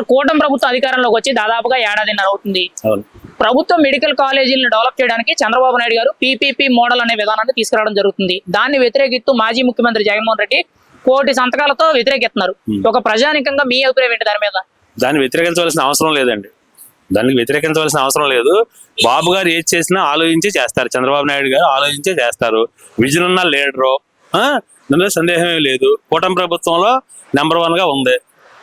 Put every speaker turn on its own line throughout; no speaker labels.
Sir కూటమి ప్రభుత్వం అధికారంలోకి వచ్చి దాదాపుగా ఏడాదిన్నర అవుతుంది. ప్రభుత్వ మెడికల్ కాలేజీలను డెవలప్ చేయడానికి చంద్రబాబు నాయుడు గారు పీపీపీ మోడల్ అనే విధానాన్ని తీసుకురావడం జరుగుతుంది. దాన్ని వ్యతిరేకిస్తూ మాజీ ముఖ్యమంత్రి జగన్మోహన్ రెడ్డి కోటి సంతకాలతో వ్యతిరేకిస్తున్నారు. ఒక ప్రజానికంగా మీ అభిప్రాయం ఏంటి దాని మీద?
దాన్ని వ్యతిరేకించవలసిన అవసరం లేదండి. దానికి వ్యతిరేకించవలసిన అవసరం లేదు. బాబు గారు ఏది చేసినా ఆలోచించి చేస్తారు. చంద్రబాబు నాయుడు గారు ఆలోచించే చేస్తారు. విజన్ ఉన్న లీడరు సందేహమే లేదు. కూటమి ప్రభుత్వంలో నెంబర్ వన్గా ఉంది.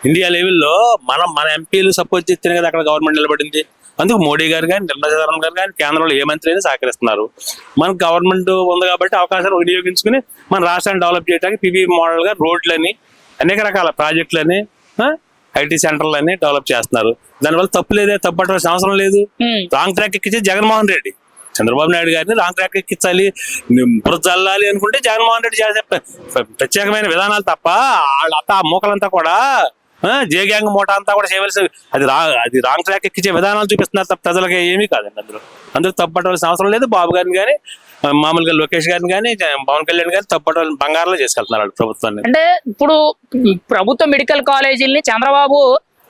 ఇండియా లెవెల్లో మనం మన ఎంపీలు సపోర్ట్ చేస్తేనే కదా అక్కడ గవర్నమెంట్ నిలబడింది. అందుకు మోడీ గారు కానీ నిర్మలా సీతారామన్ గారు కానీ కేంద్రంలో ఏ మంత్రి అయినా సహకరిస్తున్నారు. మనకు గవర్నమెంట్ ఉంది కాబట్టి అవకాశాలు వినియోగించుకుని మన రాష్ట్రాన్ని డెవలప్ చేయడానికి పీపీ మోడల్గా రోడ్లని అనేక రకాల ప్రాజెక్టులని ఐటీ సెంటర్లని డెవలప్ చేస్తున్నారు. దానివల్ల తప్పు లేదే తప్పు పట్టవలసిన అవసరం లేదు. రాంగ్ ట్రాక్ ఎక్కించి జగన్మోహన్ రెడ్డి. చంద్రబాబు నాయుడు గారిని రాంగ్ ట్రాక్ ఎక్కించాలి చల్లాలి అనుకుంటే జగన్మోహన్ రెడ్డి చేసే ప్ర- ప్ర- ప్రత్యేకమైన విధానాలు తప్ప వాళ్ళంతా ఆ మూకలంతా కూడా జే గ్యాంగ్ మూట అంతా కూడా చేయవలసి అది రా అది రాంగ్ ట్రాక్ ఎక్కించే విధానాలు చూపిస్తున్నారు తప్ప ప్రజలకి ఏమీ కాదండి అందులో. అందులో తప్పట్టవలసిన అవసరం లేదు. బాబు గారిని కానీ మామూలుగా లోకేష్ గారిని కానీ పవన్ కళ్యాణ్ గారిని తప్పట్టవలసిన బంగారంలో చేసుకెళ్తున్నారు ప్రభుత్వాన్ని.
అంటే ఇప్పుడు ప్రభుత్వ మెడికల్ కాలేజీల్ని చంద్రబాబు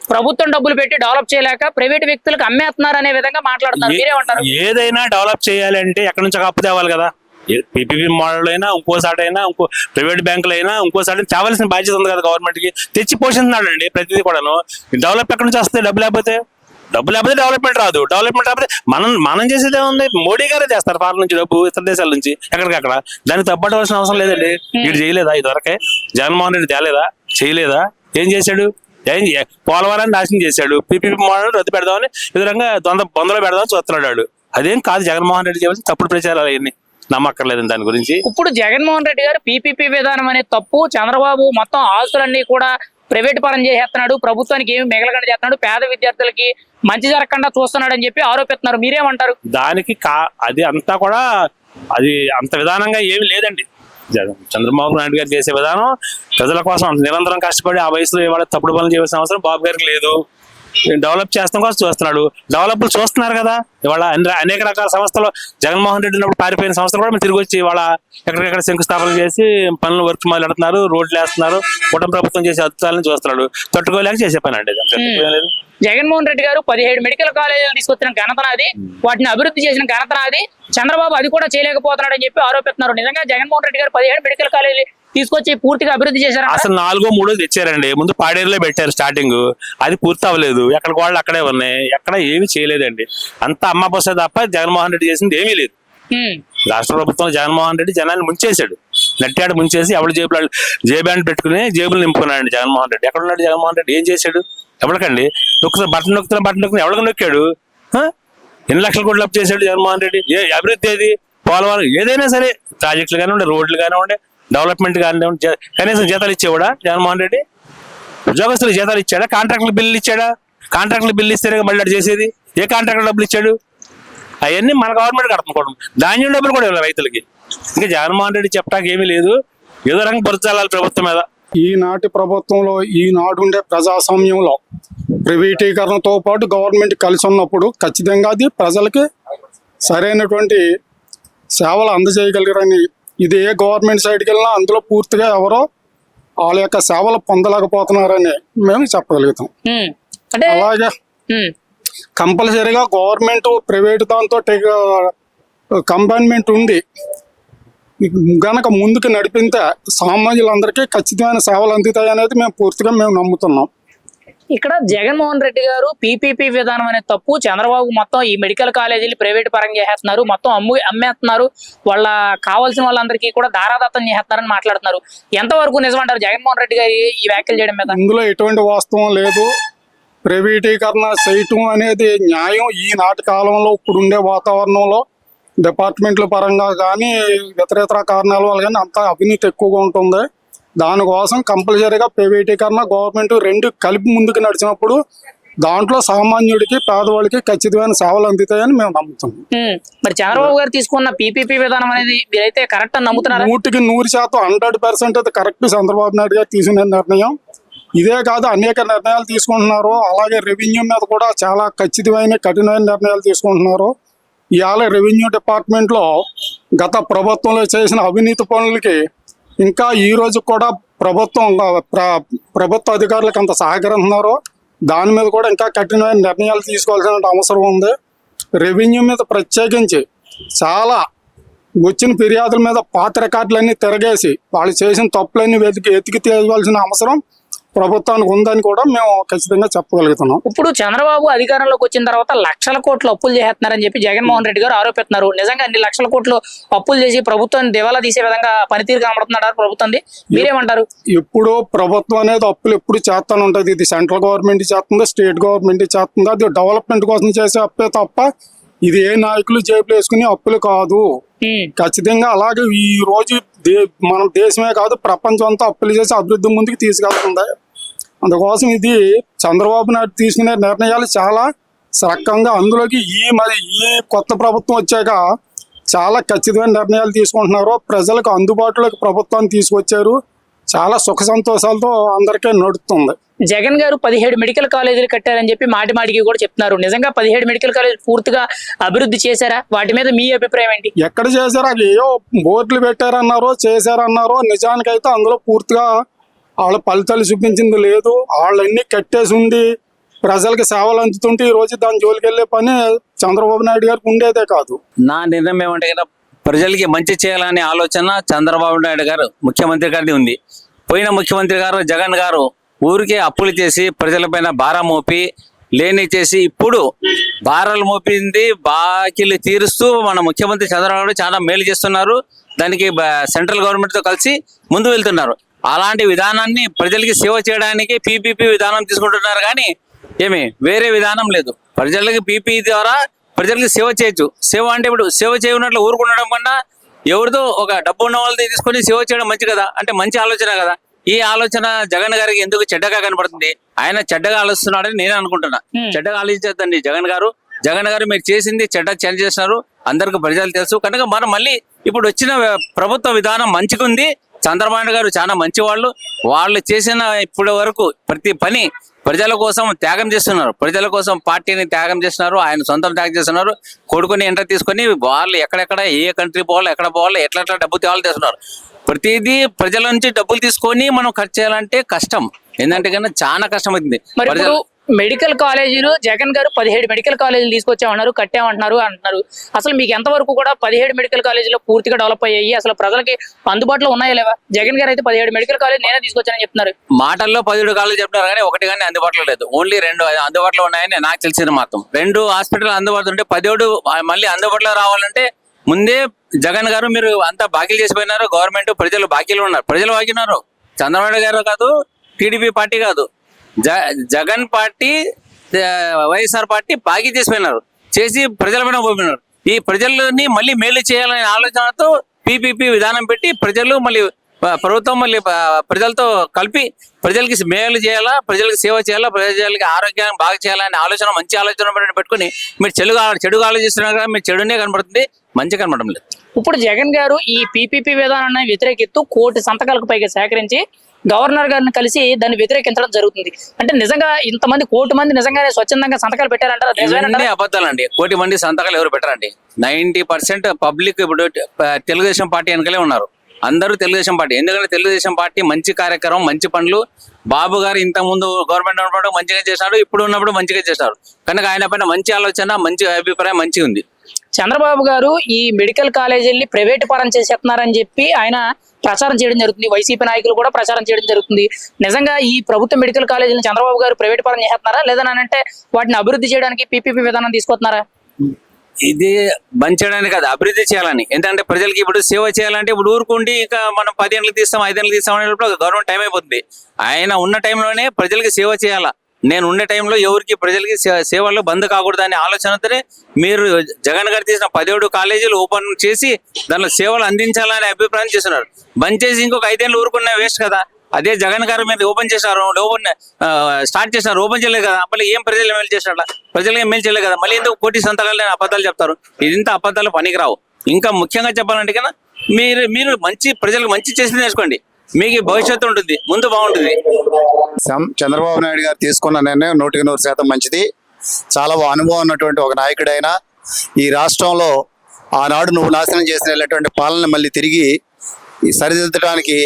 ప్రభుత్వం డబ్బులు పెట్టి డెవలప్ చేయలేక ప్రైవేట్ వ్యక్తులకు అమ్మేస్తున్నారు అనే విధంగా మాట్లాడుతున్నారు. మీరేమంటారు?
ఏదైనా డెవలప్ చేయాలి అంటే ఎక్కడి నుంచి అప్పు తేవాలి కదా? పీపీపీ మోడల్ అయినా ఇంకోసారి అయినా ఇంకో ప్రైవేట్ బ్యాంకులు అయినా ఇంకోసారి తేవాల్సిన బాధ్యత ఉంది కదా గవర్నమెంట్కి తెచ్చి పోషిస్తున్నాడు అండి ప్రతిదీ కూడాను. డెవలప్ ఎక్కడి నుంచి వస్తుంది డబ్బు లేకపోతే? డబ్బు లేకపోతే డెవలప్మెంట్ రాదు. డెవలప్మెంట్ రాకపోతే మనం మనం చేసేది ఏముంది? మోడీ గారే చేస్తారు ఫారెన్ నుంచి డబ్బు ఇతర దేశాల నుంచి ఎక్కడికక్కడ. దానికి తప్పట్టవలసిన అవసరం లేదండి. వీడు చేయలేదా ఇదివరకే? జగన్మోహన్ రెడ్డి తేలేదా? చేయలేదా? ఏం చేశాడు? ఏం పోలవరాన్ని నాశనం చేశాడు. పీపీపీ మోడల్ రద్దు పెడదామని ఈ విధంగా దొంద బొందలో పెడదామని చూస్తున్నాడు. అదేం కాదు జగన్మోహన్ రెడ్డి చేయవలసిన తప్పుడు ప్రచారాలు అవన్నీ. నమ్మక్కర్లేదు దాని గురించి.
ఇప్పుడు జగన్మోహన్ రెడ్డి గారు పీపీపీ విధానం అనే తప్పు చంద్రబాబు మొత్తం ఆస్తులన్నీ కూడా ప్రైవేట్ పరం చేసేస్తున్నాడు ప్రభుత్వానికి ఏమి మిగలకుండా చేస్తున్నాడు పేద విద్యార్థులకి మంచి జరగకుండా చూస్తున్నాడు అని చెప్పి ఆరోపిస్తున్నారు. మీరేమంటారు?
దానికి కా అది అంతా కూడా అది అంత విధానంగా ఏమి లేదండి. చంద్రబాబు నాయుడు గారు చేసే విధానం ప్రజల కోసం నిరంతరం కష్టపడి ఆ వయసులో ఇవాళ తప్పుడు పనులు చేయాల్సిన అవసరం బాబు గారికి లేదు. డెవలప్ చేస్తాం కోసం చూస్తున్నాడు. డెవలప్ చూస్తున్నారు కదా. ఇవాళ అనేక రకాల సంస్థలు జగన్మోహన్ రెడ్డి ఉన్నప్పుడు పారిపోయిన సంస్థలు కూడా మేము తిరిగి వచ్చి ఇవాళ ఎక్కడికెక్కడ శంకుస్థాపన చేసి పనులు వర్క్ మొదలు పెడుతున్నారు రోడ్లు వేస్తున్నారు కుటుంబ ప్రభుత్వం చేసే అద్భుతాలను చూస్తున్నాడు. తట్టుకోలేక చేసే పని అండి.
జగన్మోహన్ రెడ్డి గారు పదిహేడు మెడికల్ కాలేజీలు తీసుకొచ్చిన ఘనత నాది వాటిని అభివృద్ధి చేసిన ఘనత నాది. చంద్రబాబు అది కూడా చేయలేకపోతున్నాడు అని చెప్పి ఆరోపిస్తున్నారు. నిజంగా జగన్మోహన్ రెడ్డి గారు పదిహేడు మెడికల్ కాలేజీ తీసుకొచ్చి పూర్తిగా అభివృద్ధి చేశారు?
అసలు నాలుగో మూడో తెచ్చారండి. ముందు పాడేరులో పెట్టారు స్టార్టింగ్ అది పూర్తి అవ్వలేదు. ఎక్కడ వాళ్ళు అక్కడే ఉన్నాయి. ఎక్కడ ఏమీ చేయలేదండి. అంత అమ్మ బస్సే తప్ప జగన్మోహన్ రెడ్డి చేసింది ఏమీ లేదు. రాష్ట్ర ప్రభుత్వం జగన్మోహన్ రెడ్డి జనాన్ని ముంచేశాడు. నెట్టాడు ముంచేసి ఎవడు జేబులు జే బ్యాండ్ పెట్టుకుని జేబులు నింపుకున్నాడు జగన్మోహన్ రెడ్డి. ఎక్కడ ఉన్నాడు జగన్మోహన్ రెడ్డి? ఏం చేశాడు? ఎవరికండి? నొక్కుతున్న బట్టలు నొక్కుతున్న బట్టలు నొక్కుతున్న ఎవరికి నొక్కాడు? ఎన్ని లక్షల కోట్లు అప్పు చేశాడు జగన్మోహన్ రెడ్డి? ఏ అభివృద్ధి ఏది? పోలవరం ఏదైనా సరే. ప్రాజెక్టులు కానివ్వండి రోడ్లు కానివ్వండి డెవలప్మెంట్ కానివ్వండి కనీసం జీతాలు ఇచ్చేవాడా? జగన్మోహన్ రెడ్డి? ఉద్యోగస్తులకు జీతాలు ఇచ్చాడా? కాంట్రాక్టులు బిల్లు ఇచ్చాడా? కాంట్రాక్టులు బిల్లు ఇస్తేనే మళ్ళీ చేసేది. ఏ కాంట్రాక్టర్ డబ్బులు ఇచ్చాడు? అవన్నీ మన గవర్నమెంట్ కడుపుకోవడం ధాన్యం డబ్బులు కూడా ఇవ్వాలి రైతులకి. ఇంకా జగన్మోహన్ రెడ్డి చెప్పడానికి ఏమీ లేదు. ఏదో రకంగా బురచాలి ప్రభుత్వం మీద.
ఈనాటి ప్రభుత్వంలో ఈనాడు ఉండే ప్రజాస్వామ్యంలో ప్రైవేటీకరణతో పాటు గవర్నమెంట్ కలిసి ఉన్నప్పుడు ఖచ్చితంగా అది ప్రజలకి సరైనటువంటి సేవలు అందజేయగలిగారని ఇది ఏ గవర్నమెంట్ సైడ్కి వెళ్ళినా అందులో పూర్తిగా ఎవరో వాళ్ళ యొక్క సేవలు పొందలేకపోతున్నారని మేము చెప్పగలుగుతాం. అలాగే. కంపల్సరీగా గవర్నమెంట్ ప్రైవేట్ దాంతో కంబైన్మెంట్ ఉండి గనక ముందుకు నడిపితే సామాన్యులందరికీ ఖచ్చితమైన సేవలు అందుతాయి అనేది మేము పూర్తిగా మేము నమ్ముతున్నాం.
ఇక్కడ జగన్మోహన్ రెడ్డి గారు పీపీపీ విధానం అనే తప్పు. చంద్రబాబు మొత్తం ఈ మెడికల్ కాలేజీలు ప్రైవేట్ పరంగా చేసేస్తున్నారు. మొత్తం అమ్ము అమ్మేస్తున్నారు. వాళ్ళ కావాల్సిన వాళ్ళందరికీ కూడా దారాదత్తం చేస్తున్నారని మాట్లాడుతున్నారు. ఎంతవరకు నిజమంటారు జగన్మోహన్ రెడ్డి గారు ఈ- వ్యాఖ్యలు చేయడం మీద?
ఇందులో ఎటువంటి వాస్తవం లేదు. ప్రైవేటీకరణ చేయటం అనేది న్యాయం ఈనాటి కాలంలో ఇప్పుడుండే వాతావరణంలో. డిపార్ట్మెంట్ల పరంగా కానీ ఇతర ఇతర కారణాల వల్ల కానీ అంత అవినీతి ఎక్కువగా ఉంటుంది. దానికోసం కంపల్సరీగా ప్రైవేటీకరణ గవర్నమెంట్ రెండు కలిపి ముందుకు నడిచినప్పుడు దాంట్లో సామాన్యుడికి పేదవాడికి ఖచ్చితమైన సేవలు అందుతాయని మేము నమ్ముతున్నాం.
మరి చంద్రబాబు గారు తీసుకున్న పీపీపీ విధానం అనేది మీరైతే కరెక్ట్ అని నమ్ముతున్నారా?
నూటికి నూరు శాతం హండ్రెడ్ పర్సెంట్ అది కరెక్ట్ చంద్రబాబు నాయుడు గారు తీసుకునే నిర్ణయం. ఇదే కాదు అనేక నిర్ణయాలు తీసుకుంటున్నారు. అలాగే రెవెన్యూ మీద కూడా చాలా ఖచ్చితమైన కఠినమైన నిర్ణయాలు తీసుకుంటున్నారు. ఇవాళ రెవెన్యూ డిపార్ట్మెంట్లో గత ప్రభుత్వంలో చేసిన అవినీతి పనులకి ఇంకా ఈ రోజు కూడా ప్రభుత్వం ప్రభుత్వ అధికారులకు అంత సహకరిస్తున్నారు దాని మీద కూడా ఇంకా కఠినమైన నిర్ణయాలు తీసుకోవాల్సిన అవసరం ఉంది. రెవెన్యూ మీద ప్రత్యేకించి చాలా వచ్చిన ఫిర్యాదుల మీద పాత రికార్డులన్నీ తిరగేసి వాళ్ళు చేసిన తప్పులన్నీ వెతికి ఎతికి తీయవలసిన అవసరం ప్రభుత్వానికి ఉందని కూడా మేము ఖచ్చితంగా చెప్పగలుగుతున్నాం.
ఇప్పుడు చంద్రబాబు అధికారంలోకి వచ్చిన తర్వాత లక్షల కోట్లు అప్పులు చేస్తున్నారని చెప్పి జగన్మోహన్ రెడ్డి గారు ఆరోపిస్తున్నారు. నిజంగా అన్ని లక్షల కోట్లు అప్పులు చేసి ప్రభుత్వాన్ని దివాలా తీసే విధంగా పనితీరు కనబడుతున్నాడు ప్రభుత్వంది మీరేమంటారు?
ఇప్పుడు ప్రభుత్వం అనేది అప్పులు ఎప్పుడు చేస్తానే ఉంటుంది. ఇది సెంట్రల్ గవర్నమెంట్ చేస్తుందా స్టేట్ గవర్నమెంట్ చేస్తుందా. అది డెవలప్మెంట్ కోసం చేసే అప్పే తప్ప ఇది ఏ నాయకులు జేబులు వేసుకునే అప్పులు కాదు. ఖచ్చితంగా అలాగే ఈ రోజు మన దేశమే కాదు ప్రపంచం అంతా అప్పులు చేసి అభివృద్ధి ముందుకు తీసుకెళ్తుంది. అందుకోసం ఇది చంద్రబాబు నాయుడు తీసుకునే నిర్ణయాలు చాలా సరక్కంగా అందులోకి ఈ మరి ఈ కొత్త ప్రభుత్వం వచ్చాక చాలా ఖచ్చితమైన నిర్ణయాలు తీసుకుంటున్నారు. ప్రజలకు అందుబాటులోకి ప్రభుత్వాన్ని తీసుకొచ్చారు. చాలా సుఖ సంతోషాలతో అందరికీ నడుస్తుంది.
జగన్ గారు పదిహేడు మెడికల్ కాలేజీలు కట్టారని చెప్పి మాటి మాటికి కూడా చెప్తున్నారు. నిజంగా పదిహేడు మెడికల్ కాలేజీలు పూర్తిగా అభివృద్ధి చేశారా? వాటి మీద మీ అభిప్రాయం ఏంటి?
ఎక్కడ చేశారో? అది ఏవో బోర్డులు పెట్టారన్నారో చేశారన్నారో నిజానికైతే అందులో పూర్తిగా వాళ్ళ ఫలితాలు చూపించింది లేదు. వాళ్ళన్నీ కట్టేసి ఉండి ప్రజలకు సేవలు అందుతుంటే ఈ రోజు దాని జోలికి వెళ్ళే పని చంద్రబాబు నాయుడు గారికి ఉండేదే కాదు.
నా నిర్ణయం ఏమంటే కదా ప్రజలకి మంచి చేయాలనే ఆలోచన చంద్రబాబు నాయుడు గారు ముఖ్యమంత్రి గారిది ఉంది. పోయిన ముఖ్యమంత్రి గారు జగన్ గారు ఊరికే అప్పులు చేసి ప్రజలపైన భారం మోపి లేని చేసి ఇప్పుడు భారాలు మోపింది బాకీలు తీరుస్తూ మన ముఖ్యమంత్రి చంద్రబాబు చాలా మేలు చేస్తున్నారు. దానికి సెంట్రల్ గవర్నమెంట్తో కలిసి ముందు వెళ్తున్నారు. అలాంటి విధానాన్ని ప్రజలకి సేవ చేయడానికి పీపీపీ విధానం తీసుకుంటున్నారు కానీ ఏమి వేరే విధానం లేదు. ప్రజలకి పీపీ ద్వారా ప్రజలకి సేవ చేయొచ్చు. సేవ అంటే ఇప్పుడు సేవ చేయనట్లు ఊరుకుండడం కన్నా ఎవరితో ఒక డబ్బు ఉన్న వాళ్ళని తీసుకొని సేవ చేయడం మంచి కదా? అంటే మంచి ఆలోచన కదా? ఈ ఆలోచన జగన్ గారికి ఎందుకు చెడ్డగా కనపడుతుంది? ఆయన చెడ్డగా ఆలోచిస్తున్నాడని నేను అనుకుంటున్నా. చెడ్డగా ఆలోచించద్దండి జగన్ గారు. జగన్ గారు మీరు చేసింది చెడ్డ చేస్తున్నారు. అందరికి ప్రజలు తెలుసు. కనుక మనం మళ్ళీ ఇప్పుడు వచ్చిన ప్రభుత్వ విధానం మంచిగా ఉంది చంద్రబాబు గారు చాలా మంచి వాళ్ళు వాళ్ళు చేసిన ఇప్పటి వరకు ప్రతి పని ప్రజల కోసం త్యాగం చేస్తున్నారు. ప్రజల కోసం పార్టీని త్యాగం చేస్తున్నారు. ఆయన సొంతం త్యాగం చేస్తున్నారు. కొడుకుని ఎంటర్ తీసుకొని వాళ్ళు ఎక్కడెక్కడ ఏ కంట్రీ పోవాలో ఎక్కడ పోవాలో ఎట్లా ఎట్లా డబ్బు తేవాలో చేస్తున్నారు. ప్రతిదీ ప్రజల నుంచి డబ్బులు తీసుకొని మనం ఖర్చు చేయాలంటే కష్టం. ఏంటంటే కన్నా చాలా కష్టం అవుతుంది.
మెడికల్ కాలేజీలు జగన్ గారు పదిహేడు మెడికల్ కాలేజీలు తీసుకొచ్చామన్నారు కట్టామంటున్నారు అంటున్నారు. అసలు మీకు ఎంతవరకు కూడా పదిహేడు మెడికల్ కాలేజీలు పూర్తిగా డెవలప్ అయ్యాయి? అసలు ప్రజలకి అందుబాటులో ఉన్నాయా లేవా? జగన్ గారు అయితే పదిహేడు మెడికల్ కాలేజ్ నేనే తీసుకొచ్చానని చెప్తున్నారు.
మాటల్లో పదిహేడు కాలేజీ చెప్తున్నారు కానీ ఒకటి కానీ అందుబాటులో లేదు. ఓన్లీ రెండు అందుబాటులో ఉన్నాయని నాకు తెలిసింది మాత్రం. రెండు హాస్పిటల్ అందుబాటులో ఉంటే పదిహేడు మళ్ళీ అందుబాటులో రావాలంటే ముందే జగన్ గారు మీరు అంతా బాకీలు చేసిపోయినారు. గవర్నమెంట్ ప్రజలు బాకీలు ఉన్నారు. ప్రజలు బాకీన్నారు చంద్రబాబు గారు కాదు టీడీపీ పార్టీ కాదు. జగన్ పార్టీ వైఎస్ఆర్ పార్టీ బాకీ చేసిపోయినారు చేసి ప్రజల పైన పోయినారు ఈ ప్రజలని మళ్ళీ మేలు చేయాలనే ఆలోచనతో పీపీపీ విధానం పెట్టి ప్రజలు మళ్ళీ ప్రభుత్వం మళ్ళీ ప్రజలతో కలిపి ప్రజలకి మేలు చేయాలా ప్రజలకు సేవ చేయాలా ప్రజలకి ఆరోగ్యాన్ని బాగా చేయాలనే ఆలోచన మంచి ఆలోచన పెట్టుకుని మీరు చెడు చెడుగా ఆలోచిస్తున్నారు కదా మీరు చెడునే కనబడుతుంది మంచి కనబడడం లేదు.
ఇప్పుడు జగన్ గారు ఈ పీపీపీ విధానాన్ని వ్యతిరేకిస్తూ కోటి సంతకాలకు పైగా సేకరించి గవర్నర్ గారిని కలిసి దాన్ని వ్యతిరేకించడం జరుగుతుంది. అంటే నిజంగా ఇంతమంది కోటి మంది నిజంగానే స్వచ్ఛందంగా సంతకాలు పెట్టారంటారా?
ఇవన్నీ అబద్ధాలండి. కోటి మంది సంతకాలు ఎవరు పెట్టరండి? నైన్టీ పర్సెంట్ పబ్లిక్ ఇప్పుడు తెలుగుదేశం పార్టీ వెనకలే ఉన్నారు. అందరూ తెలుగుదేశం పార్టీ. ఎందుకంటే తెలుగుదేశం పార్టీ మంచి కార్యక్రమం మంచి పనులు. బాబు గారు ఇంత ముందు గవర్నమెంట్ ఉన్నప్పుడు మంచిగా చేశారు ఇప్పుడు ఉన్నప్పుడు మంచిగా చేశారు. కనుక ఆయన పైన మంచి ఆలోచన మంచి అభిప్రాయం మంచిగా ఉంది
చంద్రబాబు గారు ఈ మెడికల్ కాలేజీల్ని ప్రైవేట్ పరం చేసేస్తున్నారని చెప్పి ఆయన ప్రచారం చేయడం జరుగుతుంది. వైసీపీ నాయకులు కూడా ప్రచారం చేయడం జరుగుతుంది. నిజంగా ఈ ప్రభుత్వ మెడికల్ కాలేజీని చంద్రబాబు గారు ప్రైవేట్ పరం చేస్తున్నారా లేదా అంటే వాటిని అభివృద్ధి చేయడానికి పీపీపీ విధానం తీసుకొస్తున్నారా?
ఇది బంద్ చేయడానికి కాదు అభివృద్ధి చేయాలని. ఎందుకంటే ప్రజలకి ఇప్పుడు సేవ చేయాలంటే ఇప్పుడు ఊరుకుండి ఇంకా మనం పదేళ్ళకి తీస్తాం ఐదేళ్ళకి తీస్తాం అనేటప్పుడు గవర్నమెంట్ టైం అయిపోతుంది. ఆయన ఉన్న టైంలోనే ప్రజలకి సేవ చేయాలా? నేను ఉండే టైంలో ఎవరికి ప్రజలకి సేవలు బంద్ కాకూడదు అనే ఆలోచనతోనే మీరు జగన్ గారు తీసిన పదిహేడు కాలేజీలు ఓపెన్ చేసి దానిలో సేవలు అందించాలనే అభిప్రాయం చేస్తున్నారు. బంద్ చేసి ఇంకొక ఐదేళ్ళు ఊరుకున్న వేస్ట్ కదా. అదే జగన్ గారు మీరు ఓపెన్ చేశారు ఓపెన్ స్టార్ట్ చేశారు ఓపెన్ చేయలేదు కదా. మళ్ళీ ఏం ప్రజలు మేలు చేసినట్ల ప్రజలు ఏం మేలు చేయలేదు కదా. మళ్ళీ ఎందుకు కోటి సంతకాలు నేను అబద్ధాలు చెప్తారు? ఇదింత అబద్ధాలు పనికిరావు. ఇంకా ముఖ్యంగా చెప్పాలంటే కన్నా మీరు మీరు మంచి ప్రజలకు మంచి చేసి నేర్చుకోండి. మీకు భవిష్యత్తు ఉంటుంది. ముందు బాగుంటుంది.
చంద్రబాబు నాయుడు గారు తీసుకున్న నిర్ణయం నూటికి నూరు శాతం మంచిది. చాలా అనుభవం ఉన్నటువంటి ఒక నాయకుడైన ఈ రాష్ట్రంలో ఆనాడు నువ్వు నాశనం చేసిన వెళ్ళేటువంటి పాలన మళ్ళీ తిరిగి ఈ సరిదిద్దడానికి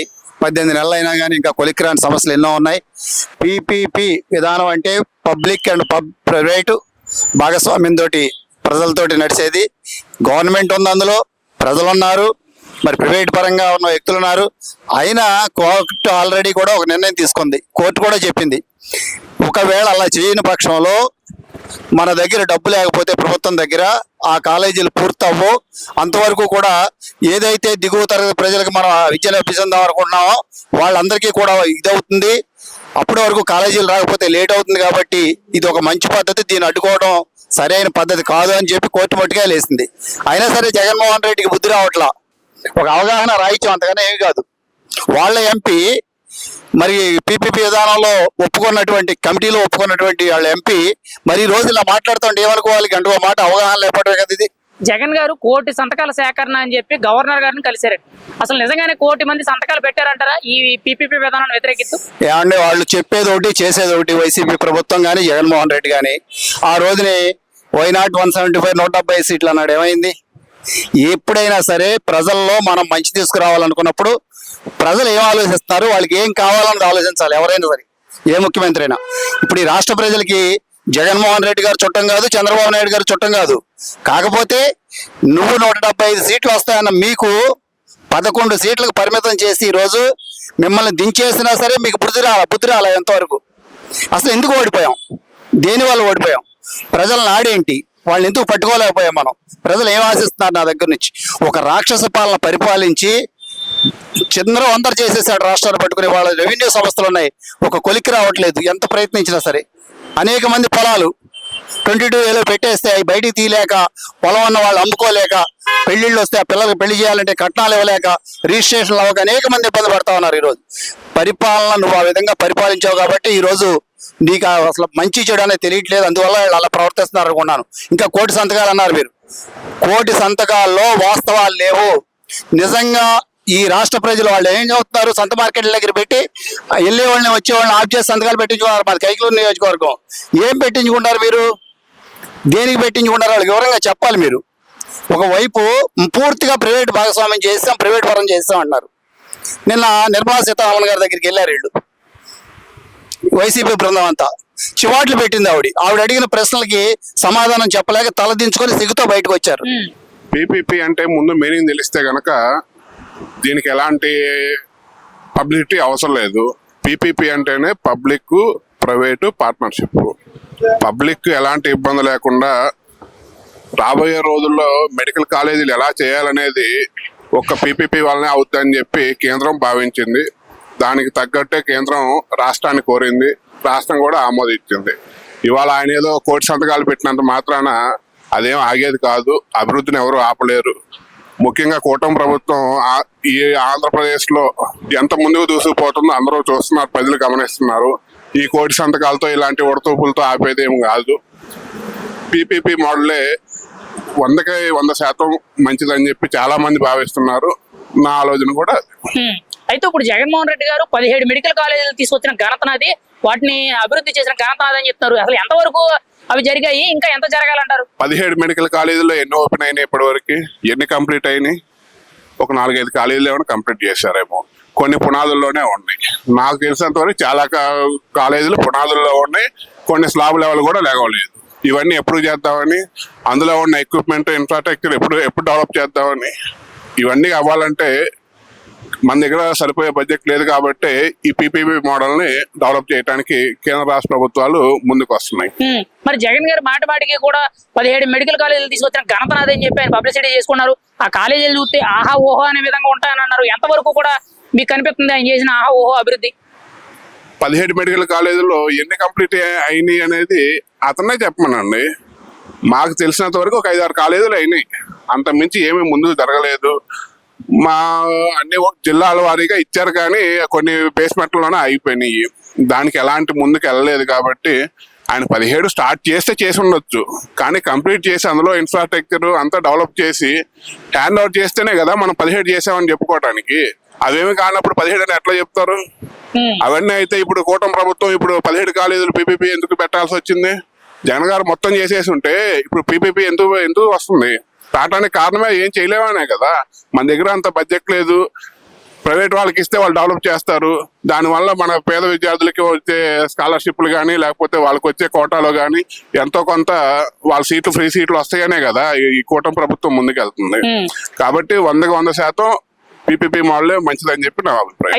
పద్దెనిమిది నెలలు అయినా కానీ ఇంకా కొలిక్రాని సమస్యలు ఎన్నో ఉన్నాయి. పీపీపీ విధానం అంటే పబ్లిక్ అండ్ పబ్ ప్రైవేటు భాగస్వామ్యంతో తోటి ప్రజలతోటి నడిచేది. గవర్నమెంట్ ఉంది అందులో ప్రజలున్నారు. మరి ప్రైవేట్ పరంగా ఉన్న వ్యక్తులు ఉన్నారు. అయినా కోర్టు ఆల్రెడీ కూడా ఒక నిర్ణయం తీసుకుంది. కోర్టు కూడా చెప్పింది. ఒకవేళ అలా చేయని పక్షంలో మన దగ్గర డబ్బు లేకపోతే ప్రభుత్వం దగ్గర ఆ కాలేజీలు పూర్తవ్వు. అంతవరకు కూడా ఏదైతే దిగువ తరగతి ప్రజలకు మనం విద్యను అభ్యసిందాం అనుకుంటున్నామో వాళ్ళందరికీ కూడా ఇదవుతుంది. అప్పటి వరకు కాలేజీలు రాకపోతే లేట్ అవుతుంది కాబట్టి ఇది ఒక మంచి పద్ధతి. దీన్ని అడ్డుకోవడం సరైన పద్ధతి కాదు అని చెప్పి కోర్టు మట్టుగా లేసింది. అయినా సరే జగన్మోహన్ రెడ్డికి బుద్ధి రావట్లా. ఒక అవగాహన రాయించాం అంతగానే ఏమి కాదు. వాళ్ళ ఎంపీ మరి పీపీపీ విధానంలో ఒప్పుకున్నటువంటి కమిటీలో ఒప్పుకున్నటువంటి వాళ్ళ ఎంపీ మరి రోజు ఇలా మాట్లాడుతుంటే ఏమనుకోవాలి? గంట ఓ మాట అవగాహన లేకపోవడమే కదా ఇది.
జగన్ గారు కోటి సంతకాల సేకరణ అని చెప్పి గవర్నర్ గారిని కలిశారండి. అసలు నిజంగానే కోటి మంది సంతకాలు పెట్టారంటారా ఈ పీపీపీ విధానాన్ని వ్యతిరేకిస్తూ?
ఏమంటే వాళ్ళు చెప్పేది ఒకటి చేసేది ఒకటి వైసీపీ ప్రభుత్వం కానీ జగన్మోహన్ రెడ్డి కానీ ఆ రోజుని why not one seventy five నూట డెబ్బై సీట్లు అన్నాడు. ఏమైంది? ఎప్పుడైనా సరే ప్రజల్లో మనం మంచి తీసుకురావాలనుకున్నప్పుడు ప్రజలు ఏం ఆలోచిస్తారు? వాళ్ళకి ఏం కావాలన్నది ఆలోచించాలి ఎవరైనా సరే. ఏ ముఖ్యమంత్రి అయినా. ఇప్పుడు ఈ రాష్ట్ర ప్రజలకి జగన్మోహన్ రెడ్డి గారు చుట్టం కాదు చంద్రబాబు నాయుడు గారు చుట్టం కాదు. కాకపోతే నువ్వు నూట డెబ్బై ఐదు సీట్లు వస్తాయన్న మీకు పదకొండు సీట్లకు పరిమితం చేసి ఈరోజు రోజు మిమ్మల్ని దించేసినా సరే మీకు బుద్ధి రాల బుద్ధి రాల ఎంతవరకు? అసలు ఎందుకు ఓడిపోయాం? దేని వల్ల ఓడిపోయాం? ప్రజల నాడేంటి? వాళ్ళని ఎందుకు పట్టుకోలేకపోయాం మనం? ప్రజలు ఏం ఆశిస్తున్నారు నా దగ్గర నుంచి? ఒక రాక్షస పాలన పరిపాలించి చంద్రం అందరు చేసేసాడు రాష్ట్రాలు పట్టుకునే వాళ్ళ. రెవెన్యూ సంస్థలు ఉన్నాయి. ఒక కొలిక్కి రావట్లేదు. ఎంత ప్రయత్నించినా సరే. అనేక మంది పొలాలు ట్వంటీ టూ ఏలో పెట్టేస్తే అవి బయటికి తీయలేక పొలం ఉన్న వాళ్ళు అమ్ముకోలేక పెళ్ళిళ్ళు వస్తే ఆ పిల్లలకు పెళ్ళి చేయాలంటే కట్నాలు ఇవ్వలేక రిజిస్ట్రేషన్లు అవ్వక అనేక మంది ఇబ్బంది పడతా ఉన్నారు ఈరోజు. పరిపాలన నువ్వు ఆ విధంగా పరిపాలించావు కాబట్టి ఈరోజు నీకు అసలు మంచి చెడు అనేది తెలియట్లేదు. అందువల్ల వాళ్ళు అలా ప్రవర్తిస్తున్నారు అనుకున్నాను. ఇంకా కోటి సంతకాలు అన్నారు మీరు. కోటి సంతకాల్లో వాస్తవాలు లేవు. నిజంగా ఈ రాష్ట్ర ప్రజలు వాళ్ళు ఏం చదువుతున్నారు? సంత మార్కెట్ల దగ్గర పెట్టి వెళ్ళే వాళ్ళని వచ్చే వాళ్ళని ఆఫ్ చేసి సంతకాలు పెట్టించుకున్నారు మన కైకూరు నియోజకవర్గం. ఏం పెట్టించుకుంటారు మీరు? దేనికి పెట్టించుకుంటారు? వాళ్ళకి వివరంగా చెప్పాలి మీరు. ఒకవైపు పూర్తిగా ప్రైవేట్ భాగస్వామ్యం చేస్తాం ప్రైవేట్ పరం చేస్తాం అన్నారు నిన్న నిర్మలా సీతారామన్ గారి దగ్గరికి వెళ్ళారు వీళ్ళు. వైసీపీ బృందం అంతా. చివాట్లు పెట్టింది ఆవిడ. ఆవిడ అడిగిన ప్రశ్నలకి సమాధానం చెప్పలేక తలదించుకొని సిగ్గుతో బయటకు వచ్చారు.
పీపీపీ అంటే ముందు మీనింగ్ తెలిస్తే గనక దీనికి ఎలాంటి పబ్లిసిటీ అవసరం లేదు. పీపీపీ అంటేనే పబ్లిక్ ప్రైవేటు పార్ట్నర్షిప్ పబ్లిక్ ఎలాంటి ఇబ్బంది లేకుండా రాబోయే రోజుల్లో మెడికల్ కాలేజీలు ఎలా చేయాలనేది ఒక్క పీపీపీ వల్లనే అవుతుందని చెప్పి కేంద్రం భావించింది. దానికి తగ్గట్టే కేంద్రం రాష్ట్రాన్ని కోరింది. రాష్ట్రం కూడా ఆమోదించింది. ఇవాళ ఆయన ఏదో కోటి సంతకాలు పెట్టినంత మాత్రాన అదేం ఆగేది కాదు. అభివృద్ధిని ఎవరు ఆపలేరు. ముఖ్యంగా కూటమి ప్రభుత్వం ఆ- ఈ ఆంధ్రప్రదేశ్లో ఎంత ముందుకు దూసుకుపోతుందో అందరూ చూస్తున్నారు ప్రజలు గమనిస్తున్నారు. ఈ కోటి సంతకాలతో ఇలాంటి ఉడతూపులతో ఆపేది ఏం కాదు. పీపీపీ మోడలే వందకి వంద శాతం మంచిదని చెప్పి చాలా మంది భావిస్తున్నారు. నా ఆలోచన కూడా
అయితే ఇప్పుడు జగన్మోహన్ రెడ్డి గారు పదిహేడు మెడికల్ కాలేజీలు తీసుకొచ్చిన ఘనత నాది వాటిని అభివృద్ధి చేసిన ఘనత నాది అని చెప్తున్నారు. అసలు ఎంతవరకు అవి జరిగాయి. ఇంకా ఎంత జరగాలంటారు?
పదిహేడు మెడికల్ కాలేజీలో ఎన్ని ఓపెన్ అయినాయి ఇప్పటివరకు. ఎన్ని కంప్లీట్ అయినాయి? ఒక నాలుగైదు కాలేజీలు ఏమైనా కంప్లీట్ చేశారేమో. కొన్ని పునాదుల్లోనే ఉన్నాయి. నాకు తెలిసినంత వరకు చాలా కాలేజీలు పునాదుల్లో ఉన్నాయి. కొన్ని స్లాబ్ లెవెల్ కూడా లేవలేదు. ఇవన్నీ ఎప్పుడు చేద్దామని అందులో ఉన్న ఎక్విప్మెంట్ ఇన్ఫ్రాస్ట్రక్చర్ ఎప్పుడు ఎప్పుడు డెవలప్ చేద్దామని ఇవన్నీ అవ్వాలంటే మన దగ్గర సరిపోయే బడ్జెట్ లేదు కాబట్టి ఈ పీపీపీ మోడల్ని డెవలప్ చేయడానికి కేంద్ర రాష్ట్ర ప్రభుత్వాలు ముందుకు వస్తున్నాయి.
మరి జగన్ గారు మాట మాటికి కూడా పదిహేడు మెడికల్ కాలేజీలు తీసుకొచ్చిన ఘనత అని చెప్పి ఆయన పబ్లిసిటీ చేసుకున్నారు. ఆ కాలేజీలు చూస్తే ఆహా ఓహో అనే విధంగా ఉంటాయని అన్నారు ఎంతవరకు కూడా మీకు కనిపిస్తుంది ఆయన చేసిన ఆహా ఓహో అభివృద్ధి?
పదిహేడు మెడికల్ కాలేజీలో ఎన్ని కంప్లీట్ అయినాయి అనేది అతనే చెప్పమనండి. మాకు తెలిసినంత వరకు ఒక ఐదారు కాలేజీలు అయినాయి. అంత మించి ఏమీ ముందుకు జరగలేదు. మా అన్ని జిల్లాల వారీగా ఇచ్చారు కానీ కొన్ని బేస్మెంట్లోనే అయిపోయినాయి దానికి ఎలాంటి ముందుకు వెళ్ళలేదు కాబట్టి ఆయన పదిహేడు స్టార్ట్ చేస్తే చేసి ఉండొచ్చు. కానీ కంప్లీట్ చేసి అందులో ఇన్ఫ్రాస్ట్రక్చర్ అంతా డెవలప్ చేసి హ్యాండ్ అవుట్ చేస్తేనే కదా మనం పదిహేడు చేసామని చెప్పుకోవడానికి అవేమి కానప్పుడు పదిహేడు అని ఎట్లా చెప్తారు. అవన్నీ అయితే ఇప్పుడు కూటమి ప్రభుత్వం ఇప్పుడు పదిహేడు కాలేజీలు పీపీపీ ఎందుకు పెట్టాల్సి వచ్చింది? జగన్ గారు మొత్తం చేసేసి ఉంటే ఇప్పుడు పీపీపీ ఎందుకు ఎందుకు వస్తుంది? రావడానికి కారణమే ఏం చేయలేమనే కదా. మన దగ్గర అంత బడ్జెట్ లేదు. ప్రైవేట్ వాళ్ళకి ఇస్తే వాళ్ళు డెవలప్ చేస్తారు. దానివల్ల మన పేద విద్యార్థులకి వచ్చే స్కాలర్షిప్లు కానీ లేకపోతే వాళ్ళకి వచ్చే కోటాలో కానీ ఎంతో కొంత వాళ్ళ సీట్లు ఫ్రీ సీట్లు వస్తాయనే కదా. ఈ- కూటమి ప్రభుత్వం ముందుకెళ్తుంది. కాబట్టి వందకి వంద శాతం పీపీపీ మోడలే మంచిదని చెప్పి నా అభిప్రాయం.